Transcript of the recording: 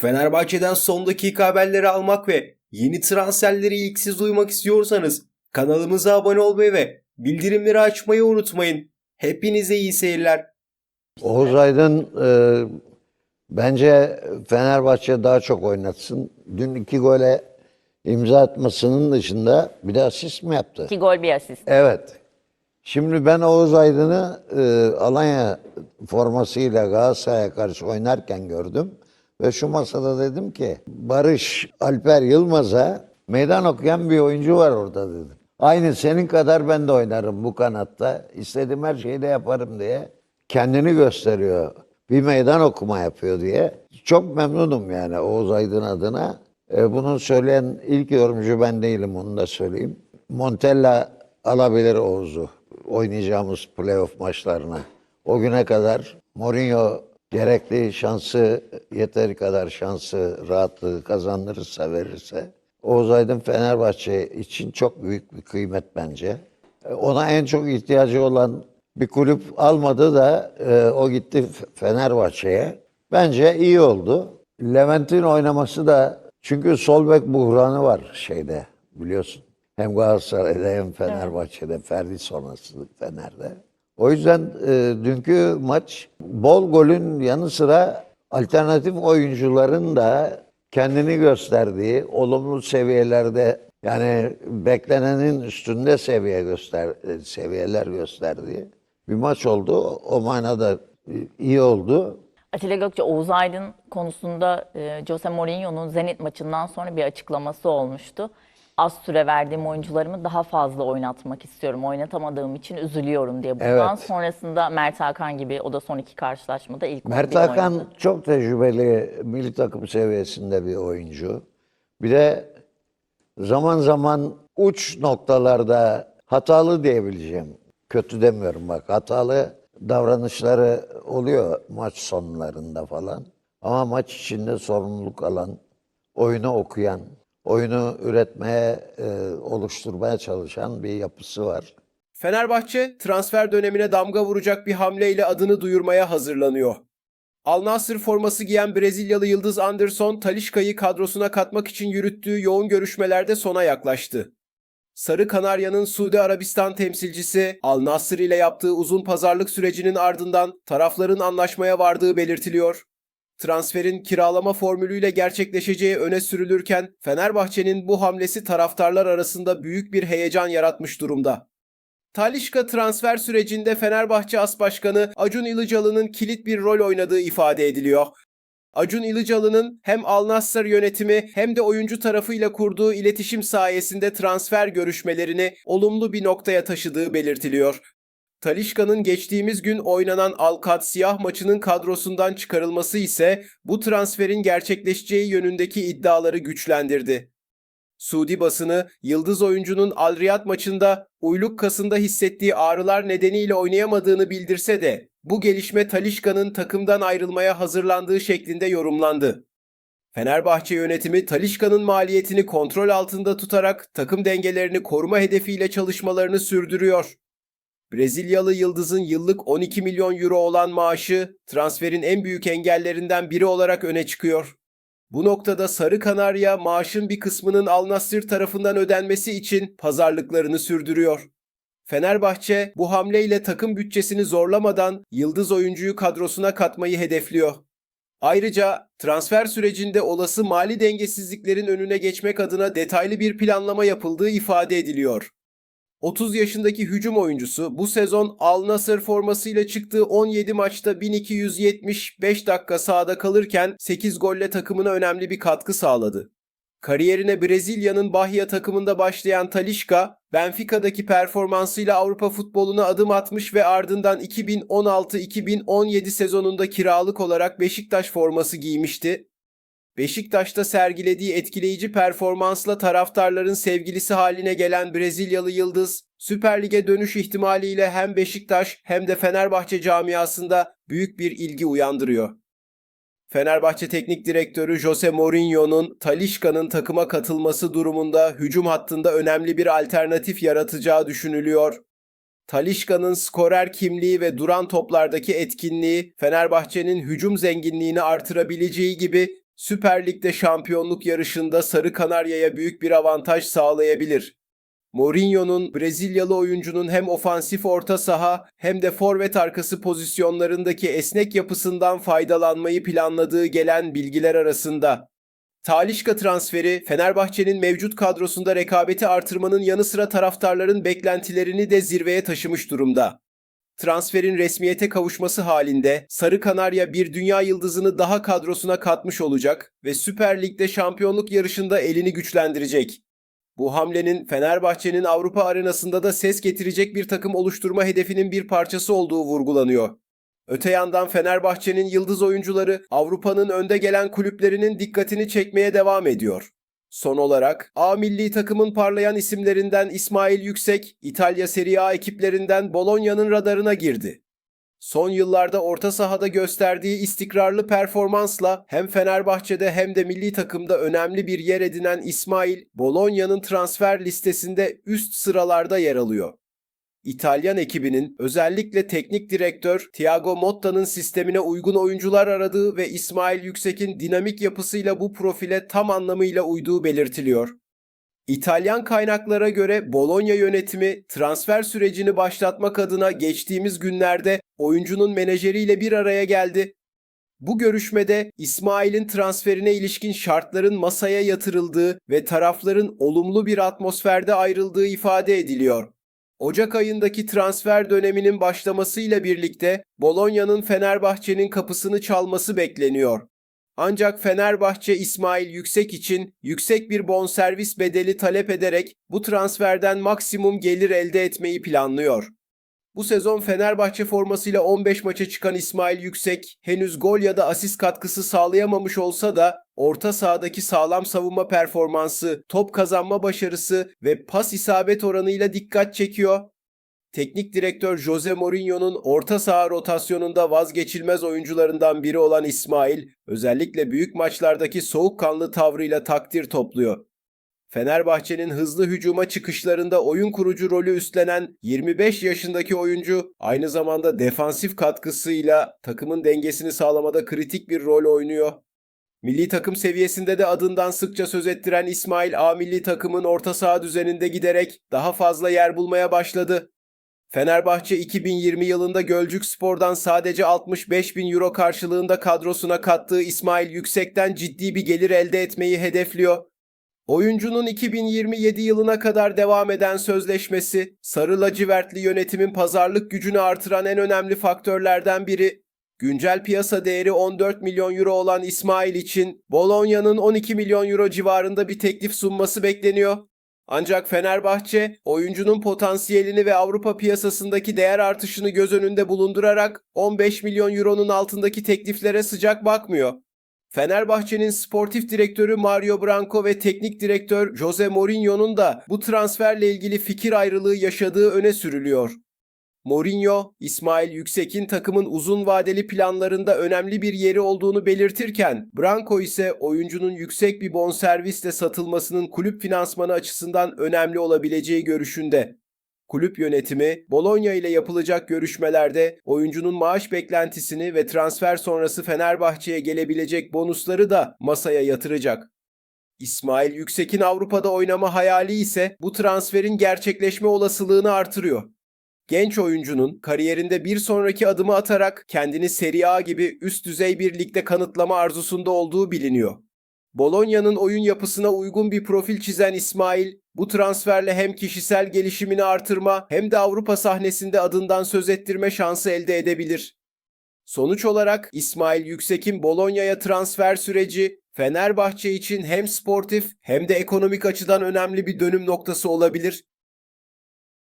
Fenerbahçe'den son dakika haberleri almak ve yeni transferleri ilk siz duymak istiyorsanız kanalımıza abone olmayı ve bildirimleri açmayı unutmayın. Hepinize iyi seyirler. Oğuz Aydın e, bence Fenerbahçe daha çok oynatsın. Dün iki gole imza atmasının dışında bir de asist mi yaptı? İki gol bir asist. Evet. Şimdi ben Oğuz Aydın'ı e, Alanya formasıyla Galatasaray'a karşı oynarken gördüm. Ve şu masada dedim ki Barış Alper Yılmaz'a meydan okuyan bir oyuncu var orada dedim. Aynı senin kadar ben de oynarım bu kanatta. İstediğim her şeyi de yaparım diye kendini gösteriyor. Bir meydan okuma yapıyor diye. Çok memnunum yani Oğuz Aydın adına. E, bunu söyleyen ilk yorumcu ben değilim onu da söyleyeyim. Montella alabilir Oğuz'u oynayacağımız playoff maçlarına. O güne kadar Mourinho gerekli şansı, yeteri kadar şansı, rahatlığı kazandırırsa, verirse Oğuz Aydın Fenerbahçe için çok büyük bir kıymet bence. E, Ona en çok ihtiyacı olan bir kulüp almadı da e, o gitti Fenerbahçe'ye. Bence iyi oldu. Levent'in oynaması da çünkü sol bek buhranı var şeyde biliyorsun. Hem Galatasaray'da hem Fenerbahçe'de, Ferdi sonrası Fener'de. O yüzden e, dünkü maç bol golün yanı sıra alternatif oyuncuların da kendini gösterdiği, olumlu seviyelerde yani beklenenin üstünde seviye göster e, seviyeler gösterdiği bir maç oldu. O manada e, iyi oldu. Atilla Gökçe, Oğuz Aydın konusunda e, Jose Mourinho'nun Zenit maçından sonra bir açıklaması olmuştu. Az süre verdiğim oyuncularımı daha fazla oynatmak istiyorum. Oynatamadığım için üzülüyorum diye. Bundan Evet. sonrasında Mert Hakan gibi o da son iki karşılaşmada ilk Mert 11 Hakan oynadı. çok tecrübeli milli takım seviyesinde bir oyuncu. Bir de zaman zaman uç noktalarda hatalı diyebileceğim. Kötü demiyorum bak hatalı davranışları oluyor maç sonlarında falan. Ama maç içinde sorumluluk alan, oyunu okuyan, oyunu üretmeye, e, oluşturmaya çalışan bir yapısı var. Fenerbahçe transfer dönemine damga vuracak bir hamleyle adını duyurmaya hazırlanıyor. Al Nassr forması giyen Brezilyalı Yıldız Anderson, Talişka'yı kadrosuna katmak için yürüttüğü yoğun görüşmelerde sona yaklaştı. Sarı Kanarya'nın Suudi Arabistan temsilcisi Al Nassr ile yaptığı uzun pazarlık sürecinin ardından tarafların anlaşmaya vardığı belirtiliyor. Transferin kiralama formülüyle gerçekleşeceği öne sürülürken Fenerbahçe'nin bu hamlesi taraftarlar arasında büyük bir heyecan yaratmış durumda. Talişka transfer sürecinde Fenerbahçe As Başkanı Acun Ilıcalı'nın kilit bir rol oynadığı ifade ediliyor. Acun Ilıcalı'nın hem Al Nassr yönetimi hem de oyuncu tarafıyla kurduğu iletişim sayesinde transfer görüşmelerini olumlu bir noktaya taşıdığı belirtiliyor. Talişka'nın geçtiğimiz gün oynanan Alkat Siyah maçının kadrosundan çıkarılması ise bu transferin gerçekleşeceği yönündeki iddiaları güçlendirdi. Suudi basını yıldız oyuncunun Al Riyad maçında uyluk kasında hissettiği ağrılar nedeniyle oynayamadığını bildirse de bu gelişme Talişka'nın takımdan ayrılmaya hazırlandığı şeklinde yorumlandı. Fenerbahçe yönetimi Talişka'nın maliyetini kontrol altında tutarak takım dengelerini koruma hedefiyle çalışmalarını sürdürüyor. Brezilyalı yıldızın yıllık 12 milyon euro olan maaşı transferin en büyük engellerinden biri olarak öne çıkıyor. Bu noktada Sarı Kanarya maaşın bir kısmının Al Nassr tarafından ödenmesi için pazarlıklarını sürdürüyor. Fenerbahçe bu hamleyle takım bütçesini zorlamadan yıldız oyuncuyu kadrosuna katmayı hedefliyor. Ayrıca transfer sürecinde olası mali dengesizliklerin önüne geçmek adına detaylı bir planlama yapıldığı ifade ediliyor. 30 yaşındaki hücum oyuncusu bu sezon Al Nassr formasıyla çıktığı 17 maçta 1275 dakika sahada kalırken 8 golle takımına önemli bir katkı sağladı. Kariyerine Brezilya'nın Bahia takımında başlayan Talişka, Benfica'daki performansıyla Avrupa futboluna adım atmış ve ardından 2016-2017 sezonunda kiralık olarak Beşiktaş forması giymişti. Beşiktaş'ta sergilediği etkileyici performansla taraftarların sevgilisi haline gelen Brezilyalı Yıldız, Süper Lig'e dönüş ihtimaliyle hem Beşiktaş hem de Fenerbahçe camiasında büyük bir ilgi uyandırıyor. Fenerbahçe Teknik Direktörü Jose Mourinho'nun Talişka'nın takıma katılması durumunda hücum hattında önemli bir alternatif yaratacağı düşünülüyor. Talişka'nın skorer kimliği ve duran toplardaki etkinliği Fenerbahçe'nin hücum zenginliğini artırabileceği gibi Süper Lig'de şampiyonluk yarışında Sarı Kanarya'ya büyük bir avantaj sağlayabilir. Mourinho'nun Brezilyalı oyuncunun hem ofansif orta saha hem de forvet arkası pozisyonlarındaki esnek yapısından faydalanmayı planladığı gelen bilgiler arasında. Talişka transferi Fenerbahçe'nin mevcut kadrosunda rekabeti artırmanın yanı sıra taraftarların beklentilerini de zirveye taşımış durumda. Transferin resmiyete kavuşması halinde Sarı Kanarya bir dünya yıldızını daha kadrosuna katmış olacak ve Süper Lig'de şampiyonluk yarışında elini güçlendirecek. Bu hamlenin Fenerbahçe'nin Avrupa arenasında da ses getirecek bir takım oluşturma hedefinin bir parçası olduğu vurgulanıyor. Öte yandan Fenerbahçe'nin yıldız oyuncuları Avrupa'nın önde gelen kulüplerinin dikkatini çekmeye devam ediyor. Son olarak A milli takımın parlayan isimlerinden İsmail Yüksek, İtalya Serie A ekiplerinden Bologna'nın radarına girdi. Son yıllarda orta sahada gösterdiği istikrarlı performansla hem Fenerbahçe'de hem de milli takımda önemli bir yer edinen İsmail, Bologna'nın transfer listesinde üst sıralarda yer alıyor. İtalyan ekibinin özellikle teknik direktör Thiago Motta'nın sistemine uygun oyuncular aradığı ve İsmail Yüksek'in dinamik yapısıyla bu profile tam anlamıyla uyduğu belirtiliyor. İtalyan kaynaklara göre Bologna yönetimi transfer sürecini başlatmak adına geçtiğimiz günlerde oyuncunun menajeriyle bir araya geldi. Bu görüşmede İsmail'in transferine ilişkin şartların masaya yatırıldığı ve tarafların olumlu bir atmosferde ayrıldığı ifade ediliyor. Ocak ayındaki transfer döneminin başlamasıyla birlikte Bologna'nın Fenerbahçe'nin kapısını çalması bekleniyor. Ancak Fenerbahçe İsmail Yüksek için yüksek bir bonservis bedeli talep ederek bu transferden maksimum gelir elde etmeyi planlıyor. Bu sezon Fenerbahçe formasıyla 15 maça çıkan İsmail Yüksek henüz gol ya da asist katkısı sağlayamamış olsa da orta sahadaki sağlam savunma performansı, top kazanma başarısı ve pas isabet oranıyla dikkat çekiyor. Teknik direktör Jose Mourinho'nun orta saha rotasyonunda vazgeçilmez oyuncularından biri olan İsmail, özellikle büyük maçlardaki soğukkanlı tavrıyla takdir topluyor. Fenerbahçe'nin hızlı hücuma çıkışlarında oyun kurucu rolü üstlenen 25 yaşındaki oyuncu aynı zamanda defansif katkısıyla takımın dengesini sağlamada kritik bir rol oynuyor. Milli takım seviyesinde de adından sıkça söz ettiren İsmail A milli takımın orta saha düzeninde giderek daha fazla yer bulmaya başladı. Fenerbahçe 2020 yılında Gölcük Spor'dan sadece 65 bin euro karşılığında kadrosuna kattığı İsmail Yüksek'ten ciddi bir gelir elde etmeyi hedefliyor. Oyuncunun 2027 yılına kadar devam eden sözleşmesi, Sarı Lacivertli yönetimin pazarlık gücünü artıran en önemli faktörlerden biri. Güncel piyasa değeri 14 milyon euro olan İsmail için Bologna'nın 12 milyon euro civarında bir teklif sunması bekleniyor. Ancak Fenerbahçe, oyuncunun potansiyelini ve Avrupa piyasasındaki değer artışını göz önünde bulundurarak 15 milyon euronun altındaki tekliflere sıcak bakmıyor. Fenerbahçe'nin sportif direktörü Mario Branco ve teknik direktör Jose Mourinho'nun da bu transferle ilgili fikir ayrılığı yaşadığı öne sürülüyor. Mourinho, İsmail Yüksek'in takımın uzun vadeli planlarında önemli bir yeri olduğunu belirtirken, Branco ise oyuncunun yüksek bir bonservisle satılmasının kulüp finansmanı açısından önemli olabileceği görüşünde. Kulüp yönetimi, Bologna ile yapılacak görüşmelerde oyuncunun maaş beklentisini ve transfer sonrası Fenerbahçe'ye gelebilecek bonusları da masaya yatıracak. İsmail Yüksek'in Avrupa'da oynama hayali ise bu transferin gerçekleşme olasılığını artırıyor. Genç oyuncunun kariyerinde bir sonraki adımı atarak kendini Serie A gibi üst düzey bir ligde kanıtlama arzusunda olduğu biliniyor. Bologna'nın oyun yapısına uygun bir profil çizen İsmail, bu transferle hem kişisel gelişimini artırma hem de Avrupa sahnesinde adından söz ettirme şansı elde edebilir. Sonuç olarak İsmail Yüksek'in Bologna'ya transfer süreci Fenerbahçe için hem sportif hem de ekonomik açıdan önemli bir dönüm noktası olabilir